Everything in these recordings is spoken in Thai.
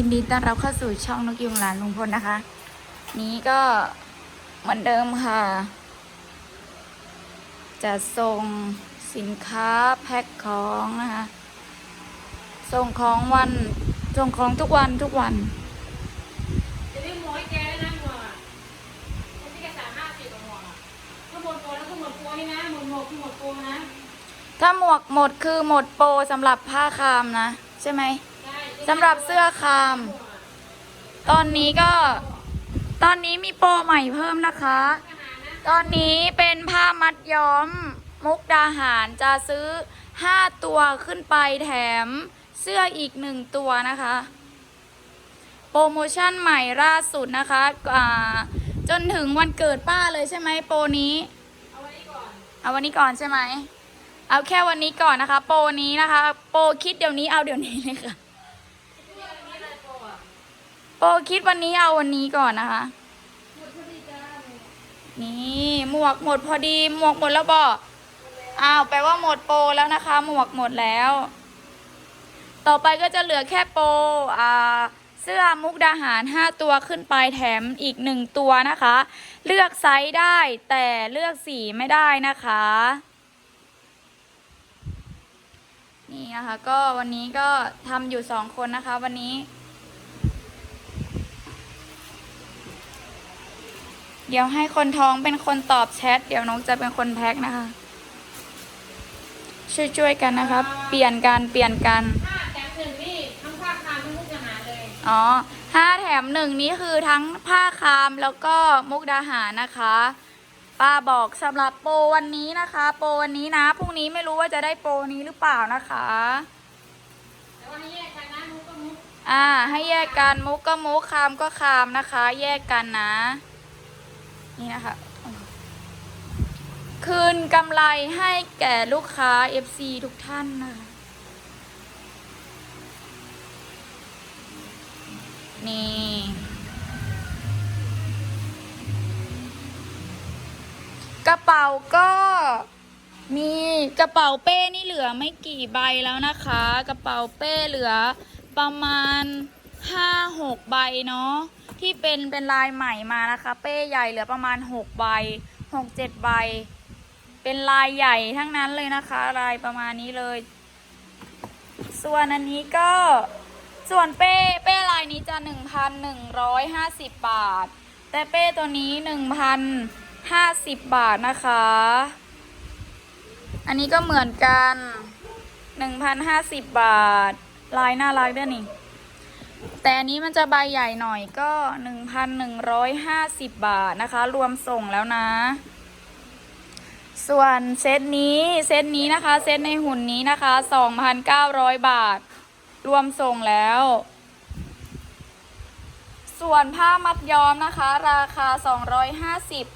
ยินดีต้อนรับเข้าสู่ช่องนกยุงหลานลุงพลนะคะ นี้ก็เหมือนเดิมค่ะ จะส่งสินค้าแพ็คของนะคะ ส่งของวันส่งของทุกวันทุกวันจะได้หมวยแกได้นะหมวกอะคนที่แกสามห้าสิบกว่าหมวกอะถ้าหมดโปรแล้วก็หมดโปรนี่นะหมดหมวกคือหมดโปรนะ ถ้าหมวกหมดคือหมดโปรสำหรับผ้าคามนะ ใช่ไหมได้ สำหรับเสื้อคาม ตอนนี้ก็ตอนนี้มีโปรใหม่เพิ่มนะคะ ตอนนี้เป็นผ้ามัดย้อม มุกดาหารจะซื้อ 5 ตัวขึ้นไปแถมเสื้ออีก 1 ตัวนะคะ โปรโมชั่นใหม่ล่าสุดนะคะจนถึงวันเกิดป้าเลยใช่ไหมโปรนี้ เอาไว้ก่อน เอาวันนี้ก่อนใช่ไหม เอาแค่วันนี้ก่อนนะคะ โปรนี้นะคะ โปรคิดเดี๋ยวนี้เอาเดี๋ยวนี้เลยค่ะ เสื้อนี้อะไรโปรอะ โปรคิดวันนี้เอาวันนี้ก่อนนะคะหมดพอดีจ้านี่หมวกหมดพอดีหมวกหมดแล้วบอกอ้าวแปลว่าหมดโปรแล้วนะคะ หมวกหมดแล้ว ต่อไปก็จะเหลือแค่โปรอ่าเสื้อมุกดาหาร 5 ตัวขึ้นไปแถมอีก 1 ตัวนะคะ เลือกไซส์ได้แต่เลือกสีไม่ได้นะคะ นี่นะคะก็วันนี้ก็ทำอยู่ 2 คนนะคะวันนี้ เดี๋ยวให้คนท้องเป็นคนตอบแชท เดี๋ยวนกจะเป็นคนแพ็คนะคะ ช่วยๆกันนะคะเปลี่ยนกันเปลี่ยนกัน ถ้าแถมหนึ่งนี่ทั้งภาคคามทั้งมุกอาหารเลยอ๋อห้าแถมหนึ่งนี้คือทั้งผ้าคามแล้วก็มุกดาหารนะคะ ป้าบอกสำหรับโปรวันนี้นะคะ โปรวันนี้นะพรุ่งนี้ไม่รู้ว่าจะได้โปรนี้หรือเปล่านะคะ แต่ว่าให้แยกกันนะมุกก็มุกอ่า ให้แยกกันมุกก็มุกคามก็คามนะคะ แยกกันนะ นี่นะคะ คืนกำไรให้แก่ลูกค้า FC ทุกท่านนะคะนี่กระเป๋าก็มีกระเป๋าเป้นี่เหลือไม่กี่ใบแล้วนะคะ กระเป๋าเป้เหลือประมาณ ห้าหกใบเนาะที่เป็นเป็นลายใหม่มานะคะ เป้ใหญ่เหลือประมาณหกใบหกเจ็ดใบ เป็นลายใหญ่ทั้งนั้นเลยนะคะ ลายประมาณนี้เลย ส่วนอันนี้ก็ส่วนเป้เป้ลายนี้จะ1,150บบาท แต่เป้ตัวนี้1,050บบาทนะคะ อันนี้ก็เหมือนกัน1,050บาท ลายน่ารักด้วยนี่ แต่อันนี้มันจะใบใหญ่หน่อยก็1,150บบาทนะคะ รวมส่งแล้วนะ ส่วนเซตนี้เซตนี้นะคะ เซตในหุ่นนี้นะคะ2,900บาท รวมส่งแล้ว ส่วนผ้ามัดย้อมนะคะ ราคา250อ่าสิบ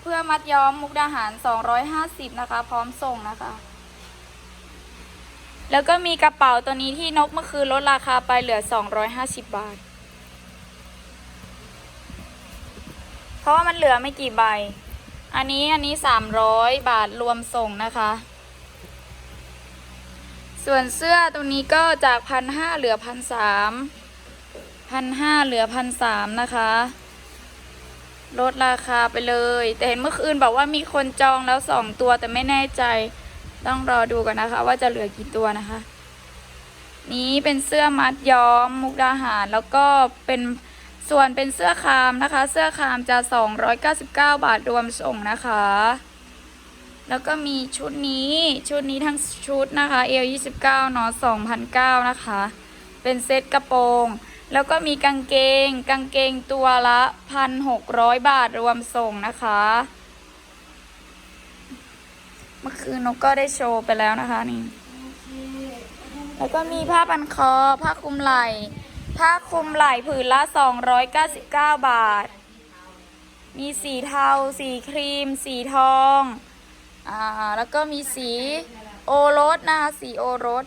เพื่อมัดย้อมมุกดาหาร 250 นะคะ พร้อมส่งนะคะ แล้วก็มีกระเป๋าตัวนี้ที่นกเมื่อคืนลดราคาไปเหลือ 250 บาท เพราะว่ามันเหลือไม่กี่ใบ อันนี้อันนี้ 300 บาทรวมส่งนะคะ ส่วนเสื้อตัวนี้ก็จากพันห้าเหลือพันสามพันห้าเหลือพันสามนะคะลดราคาไปเลย แต่เห็นเมื่อคืนบอกว่ามีคนจองแล้วสองตัวแต่ไม่แน่ใจ ต้องรอดูกันนะคะ ว่าจะเหลือกี่ตัวนะคะ นี้เป็นเสื้อมัดย้อมมุกดาหาร แล้วก็เป็นส่วนเป็นเสื้อคามนะคะ เสื้อคามจะ 299 บาทรวมส่งนะคะ แล้วก็มีชุดนี้ชุดนี้ทั้งชุดนะคะเอล29เนาะ2,009นะคะ เป็นเซ็ตกระโปรงแล้วก็มีกางเกง กางเกงตัวละ 1,600 บาทรวมส่งนะคะ เมื่อคืนนกก็ได้โชว์ไปแล้วนะคะนี่ แล้วก็มีผ้าพันคอ ผ้าคลุมไหล่ ผ้าคลุมไหล่ผืนละ 299 บาท มีสีเทา สีครีม สีทอง อ่า แล้วก็มีสีโอรสนะคะสีโอรส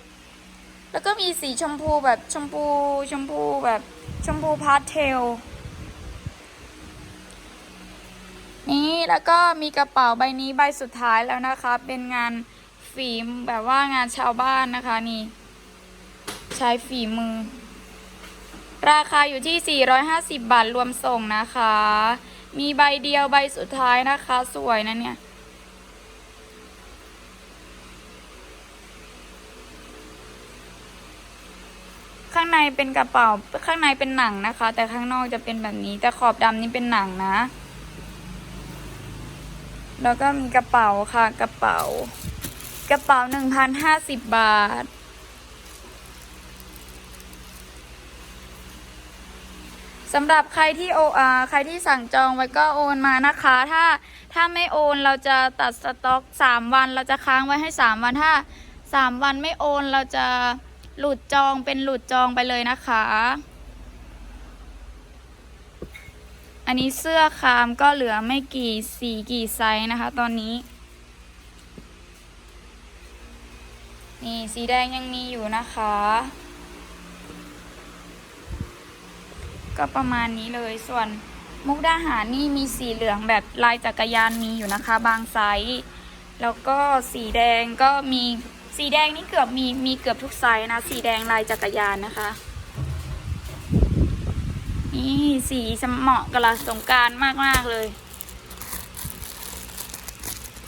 แล้วก็มีสีชมพูแบบชมพู ชมพูแบบชมพูพาสเทล นี่แล้วก็มีกระเป๋าใบนี้ใบสุดท้ายแล้วนะคะ เป็นงานฝีมแบบว่างานชาวบ้านนะคะนี่ ใช้ฝีมือ ราคาอยู่ที่ 450 บาทรวมส่งนะคะ มีใบเดียวใบสุดท้ายนะคะ สวยนะเนี่ยข้างในเป็นกระเป๋าข้างในเป็นหนังนะคะ แต่ข้างนอกจะเป็นแบบนี้ แต่ขอบดำนี่เป็นหนังนะ แล้วก็มีกระเป๋าค่ะกระเป๋า กระเป๋า1,050บาท สำหรับใครที่โออาใครที่สั่งจองไว้ก็โอนมานะคะ ถ้าถ้าไม่โอนเราจะตัดสต็อกสามวัน เราจะค้างไว้ให้สามวันถ้าสามวันไม่โอนเราจะหลุดจองเป็นหลุดจองไปเลยนะคะ อันนี้เสื้อคามก็เหลือไม่กี่สีกี่ไซส์นะคะ ตอนนี้ นี่สีแดงยังมีอยู่นะคะ ก็ประมาณนี้เลยส่วนมุกดาหารนี่มีสีเหลืองแบบลายจักรยานมีอยู่นะคะ บางไซส์แล้วก็สีแดงก็มีสีแดงนี่เกือบมีมีเกือบทุกไซส์นะ สีแดงลายจักรยานนะคะ นี่สีเหมาะกับละสงการมารมากเลย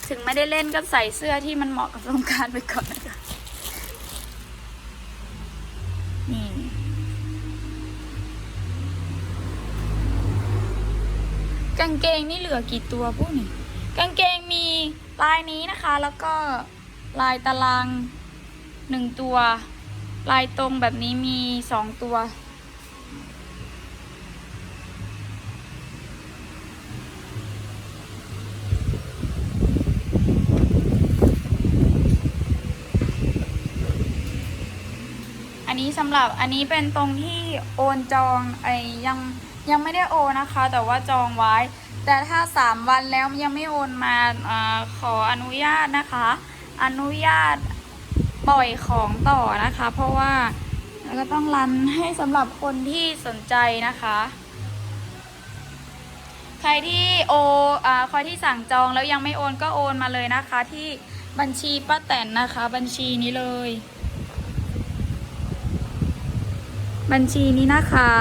ถึงไม่ได้เล่นก็ใส่เสื้อที่มันเหมาะกับสงการไปก่อนนะคะนี่กางเกงนี่เหลือกี่ตัวพวกนี้กางเกงมีลายนี้นะคะ แล้วก็ลายตารางหนึ่งตัว ลายตรงแบบนี้มีสองตัว สำหรับอันนี้เป็นตรงที่โอนจองไอยังยังไม่ได้โอนนะคะ แต่ว่าจองไว้ แต่ถ้าสามวันแล้วยังไม่โอนมาอขออนุญาตนะคะ อนุญาตปล่อยของต่อนะคะ เพราะว่าแล้วก็ต้องรันให้สำหรับคนที่สนใจนะคะ ใครที่โออ่าใครที่สั่งจองแล้วยังไม่โอนก็โอนมาเลยนะคะ ที่บัญชีป้าแตนนะคะ บัญชีนี้เลย บัญชีนี้นะคะ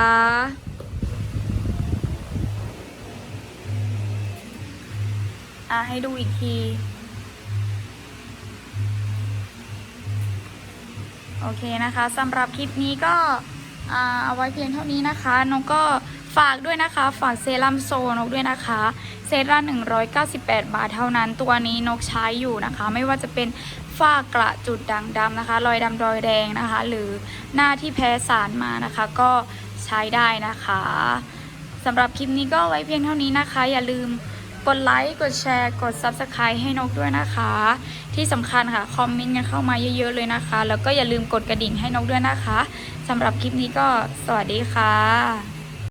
อะให้ดูอีกที โอเคนะคะสำหรับคลิปนี้ก็อ่าเอาไว้เพียงเท่านี้นะคะนกก็ฝากด้วยนะคะ ฝากเซรั่มโซนกด้วยนะคะ เซรั่ม198 บาทเท่านั้น ตัวนี้นกใช้อยู่นะคะ ไม่ว่าจะเป็น ฝ้ากระจุดด่างดำนะคะ รอยดำรอยแดงนะคะ หรือหน้าที่แพ้สารมานะคะ ก็ใช้ได้นะคะสำหรับคลิปนี้ก็ไว้เพียงเท่านี้นะคะ อย่าลืมกดไลค์กดแชร์ กด Subscribe ให้นกด้วยนะคะ ที่สำคัญค่ะ คอมเมนต์กันเข้ามาเยอะๆเลยนะคะ แล้วก็อย่าลืมกดกระดิ่งให้นกด้วยนะคะสำหรับคลิปนี้ก็สวัสดีค่ะ